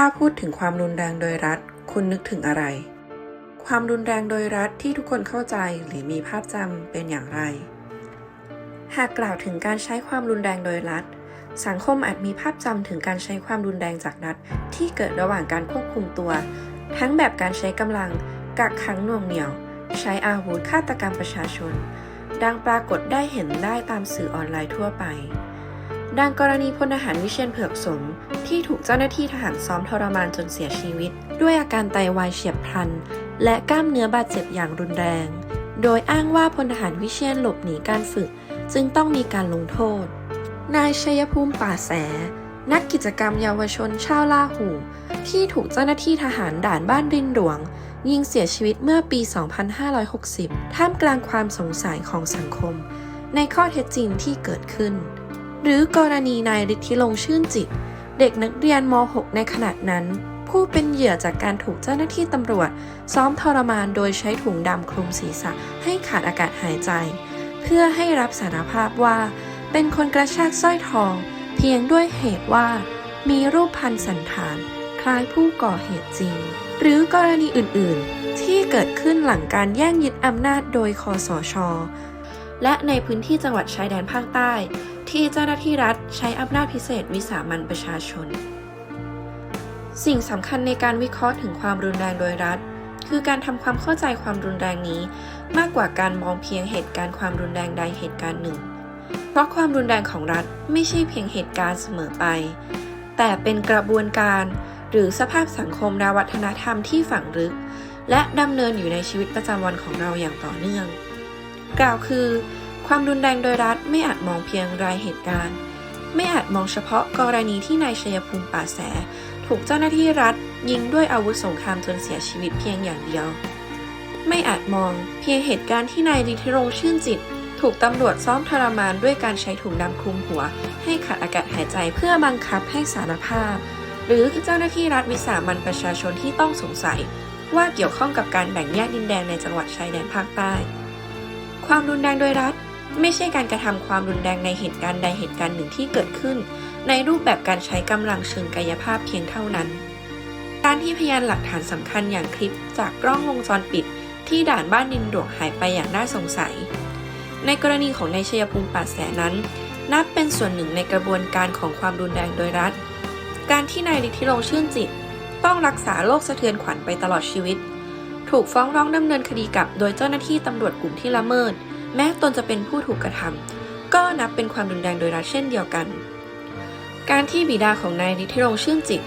ถ้าพูดถึงความรุนแรงโดยรัฐ คุณนึกถึงอะไร ความรุนแรงโดยรัฐที่ทุกคนเข้าใจหรือมีภาพจำเป็นอย่างไร หากกล่าวถึงการใช้ความรุนแรงโดยรัฐ สังคมอาจมีภาพจำถึงการใช้ความรุนแรงจากรัฐที่เกิดระหว่างการควบคุมตัว ทั้งแบบการใช้กำลัง กักขังหน่วงเหนี่ยว ใช้อาวุธฆาตกรรมประชาชน ดังปรากฏได้เห็นได้ตามสื่อออนไลน์ทั่วไป ดังกรณีพลทหารวิเชียนเผือกสม ที่ถูกเจ้าหน้าที่ทหารซ้อมทรมานจนเสียชีวิต ด้วยอาการไตวายเฉียบพลัน และกล้ามเนื้อบาดเจ็บอย่างรุนแรง โดยอ้างว่าพลทหารวิเชียนหลบหนีการฝึก จึงต้องมีการลงโทษ นายชัยภูมิป่าแส นักกิจกรรมเยาวชนชาวลาหู ที่ถูกเจ้าหน้าที่ทหารด่านบ้านรินหลวง ยิงเสียชีวิตเมื่อปี 2560 ท่ามกลางความสงสัยของสังคม ในข้อเท็จจริงที่เกิดขึ้น หรือกรณีนายฤทธิลงชื่นจิต เด็กนักเรียนม .6 ในขณะนั้น ผู้เป็นเหยื่อจากการถูกเจ้าหน้าที่ตำรวจ ซ้อมทรมานโดยใช้ถุงดำคลุมศีรษะให้ขาดอากาศหายใจ เพื่อให้รับสารภาพว่า เป็นคนกระชากสร้อยทอง เพียงด้วยเหตุว่า มีรูปพันสันฐาน คล้ายผู้ก่อเหตุจริง หรือกรณีอื่น ๆ ที่เกิดขึ้นหลังการแย่งยึดอำนาจโดยคอสชและในพื้นที่จังหวัดชายแดนภาคใต้ ที่เจ้าหน้าที่รัฐใช้อำนาจพิเศษวิสามันประชาชน สิ่งสำคัญในการวิเคราะห์ถึงความรุนแรงโดยรัฐ คือการทำความเข้าใจความรุนแรงนี้ มากกว่าการมองเพียงเหตุการณ์ความรุนแรงใดเหตุการณ์หนึ่ง เพราะความรุนแรงของรัฐไม่ใช่เพียงเหตุการณ์เสมอไป แต่เป็นกระบวนการหรือสภาพสังคมและวัฒนธรรมที่ฝังลึก และดำเนินอยู่ในชีวิตประจำวันของเราอย่างต่อเนื่อง กล่าวคือ ความรุนแรงโดยรัฐไม่อาจมองเพียงรายเหตุการณ์ ไม่อาจมองเฉพาะกรณีที่นายชัยภูมิป่าแส ถูกเจ้าหน้าที่รัฐ ยิงด้วยอาวุธสงครามจนเสียชีวิตเพียงอย่างเดียว ไม่อาจมองเพียงเหตุการณ์ที่นายฤทธิรงค์ชื่นจิต ถูกตำรวจซ้อมทรมานด้วยการใช้ถุงดำคลุมหัว ให้ขาดอากาศหายใจเพื่อบังคับให้สารภาพ หรือเจ้าหน้าที่รัฐวิสามันประชาชนที่ต้องสงสัย ว่าเกี่ยวข้องกับการแบ่งแยกดินแดนในจังหวัดชายแดนภาคใต้ความรุนแรงโดยรัฐ ไม่ใช่การกระทำความรุนแรงในเหตุการณ์ใดเหตุการณ์หนึ่งที่เกิดขึ้น ในรูปแบบการใช้กำลังเชิงกายภาพเพียงเท่านั้น การที่พยานหลักฐานสำคัญอย่างคลิปจากกล้องวงจรปิด ที่ด่านบ้านดินหลวงหายไปอย่างน่าสงสัย ในกรณีของนายชัยภูมิป่าแสนั้น นับเป็นส่วนหนึ่งในกระบวนการของความรุนแรงโดยรัฐ การที่นายฤทธิลงชื่นจิต ต้องรักษาโรคสะเทือนขวัญไปตลอดชีวิต ถูกฟ้องร้องดำเนินคดีกับโดยเจ้าหน้าที่ตำรวจกลุ่มที่ละเมิด แม้ตนจะเป็นผู้ถูกกระทำก็นับเป็นความรุนแรงโดยรัฐเช่นเดียวกัน การที่บิดาของนายฤทธิรงชื่นจิต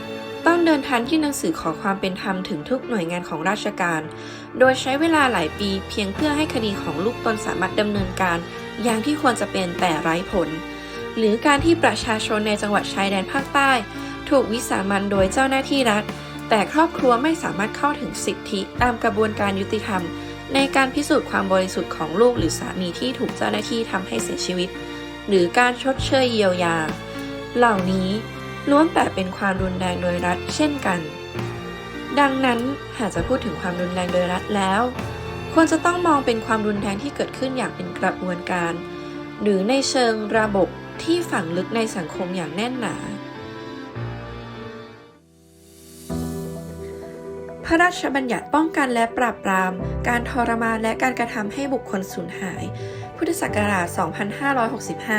ต้องเดินทางที่หนังสือขอความเป็นธรรมถึงทุกหน่วยงานของราชการ โดยใช้เวลาหลายปีเพียงเพื่อให้คดีของลูกตนสามารถดำเนินการ อย่างที่ควรจะเป็นแต่ไร้ผล หรือการที่ประชาชนในจังหวัดชายแดนภาคใต้ ถูกวิสามันโดยเจ้าหน้าที่รัฐ แต่ครอบครัวไม่สามารถเข้าถึงสิทธิตามกระบวนการยุติธรรม ในการพิสูจน์ความบริสุทธิ์ของลูกหรือสามีที่ถูกเจ้าหน้าที่ทำให้เสียชีวิต หรือการชดเชยเยียวยา เหล่านี้ล้วนแต่เป็นความรุนแรงโดยรัฐเช่นกัน ดังนั้นหากจะพูดถึงความรุนแรงโดยรัฐแล้ว ควรจะต้องมองเป็นความรุนแรงที่เกิดขึ้นอย่างเป็นกระบวนการ หรือในเชิงระบบที่ฝังลึกในสังคมอย่างแน่นหนา ระราชบัญญัติป้องกันและปราบปราม การทรมานและการกระทำให้บุคคลสูญหาย พุทธศักราช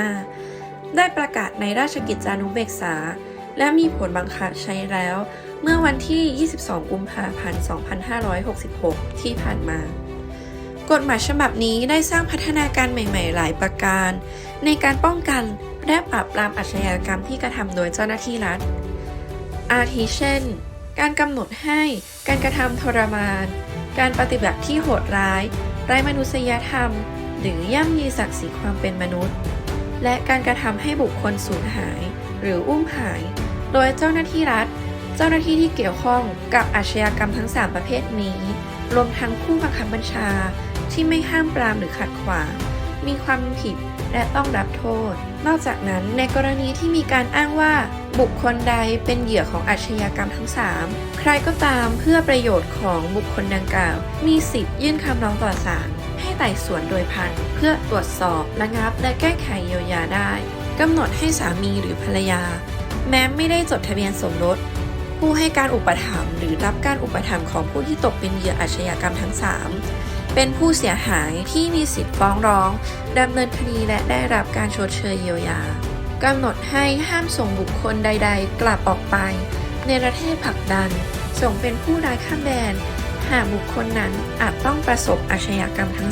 2565 ได้ประกาศในราชกิจจานุเบกษา และมีผลบังคับใช้แล้ว เมื่อวันที่ 22 กุมภาพันธ์ 2566 ที่ผ่านมา กฎหมายฉบับนี้ได้สร้างพัฒนาการใหม่ ๆ หลายประการ ในการป้องกันและปราบปรามอาชญากรรมที่กระทำโดยเจ้าหน้าที่รัฐ อาทิเช่น การกำหนดให้ การกระทำทรมาน การปฏิบัติที่โหดร้าย ไร้มนุษยธรรม หรือย่ำยีศักดิ์ศรีความเป็นมนุษย์ และการกระทำให้บุคคลสูญหาย หรืออุ้มหาย โดยเจ้าหน้าที่รัฐ เจ้าหน้าที่ที่เกี่ยวข้องกับอาชญากรรมทั้ง 3 ประเภทนี้ รวมทั้งผู้บังคับบัญชาที่ไม่ห้ามปรามหรือขัดขวาง มีความผิด และต้องรับโทษ นอกจากนั้นในกรณีที่มีการอ้างว่าบุคคลใดเป็นเหยื่อของอาชญากรรมทั้ง 3 ใครก็ตามเพื่อประโยชน์ของบุคคลดังกล่าว มีสิทธิ์ยื่นคำร้องต่อศาลให้ไต่สวนโดยพันเพื่อตรวจสอบระงับและแก้ไขเยียวยาได้กำหนดให้สามีหรือภรรยา แม้ไม่ได้จดทะเบียนสมรสผู้ให้การอุปถัมภ์หรือรับการอุปถัมภ์ของผู้ที่ตกเป็นเหยื่ออาชญากรรมทั้ง 3 เป็นผู้เสียหายที่มีสิทธิ์ฟ้องร้องดำเนินคดีและได้รับการชดเชยเยียวยากำหนดให้ห้ามส่งบุคคลใด ๆ กลับออกไป ในประเทศผลักดัน ส่งเป็นผู้ร้ายข้ามแดน หากบุคคลนั้นอาจต้องประสบอาชญากรรมทั้ง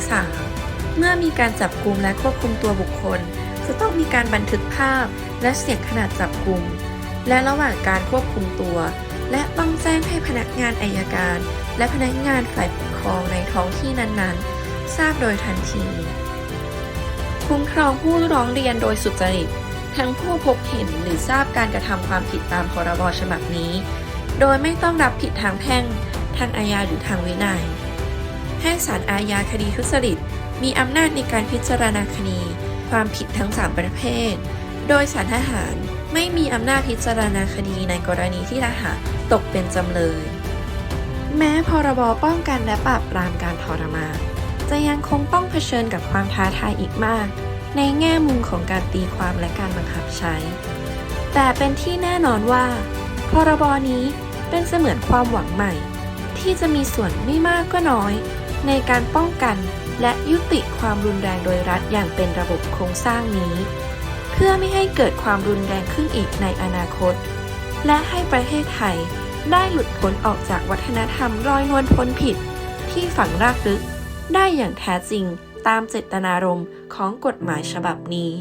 3เมื่อมีการจับกลุ่มและควบคุมตัวบุคคล จะต้องมีการบันทึกภาพและเสียงขนาดจับกลุ่มและระหว่างการควบคุมตัว และต้องแจ้งให้พนักงานอายการและพนักงานฝ่ายปกครองในท้องที่นั้นๆ ทราบโดยทันที คุ้มครองผู้ร้องเรียนโดยสุจริต ทั้งผู้พบเห็นหรือทราบการกระทำความผิดตามพรบฉบับนี้ โดยไม่ต้องรับผิดทางแพ่ง ทางอาญาหรือทางวินัย ให้ศาลอาญาคดีทุจริต มีอำนาจในการพิจารณาคดี ความผิดทั้ง 3 ประเภท โดยศาลทหารไม่มีอำนาจพิจารณาคดีในกรณีที่ทหารตกเป็นจำเลย แม้พรบป้องกันและปราบปรามการทรมานจะยังคงต้องเผชิญกับความท้าทายอีกมาก ในแง่มุมของการตีความและการบังคับใช้ แต่เป็นที่แน่นอนว่า พรบนี้เป็นเสมือนความหวังใหม่ ที่จะมีส่วนไม่มากก็น้อย ในการป้องกันและยุติความรุนแรงโดยรัฐอย่างเป็นระบบโครงสร้างนี้ เพื่อไม่ให้เกิดความรุนแรงขึ้นอีกในอนาคต และให้ประเทศไทย ได้หลุดพ้นออกจากวัฒนธรรมรอยนวลพ้นผิด ที่ฝังรากลึก ได้อย่างแท้จริงตามเจตนารมณ์ของกฎหมายฉบับนี้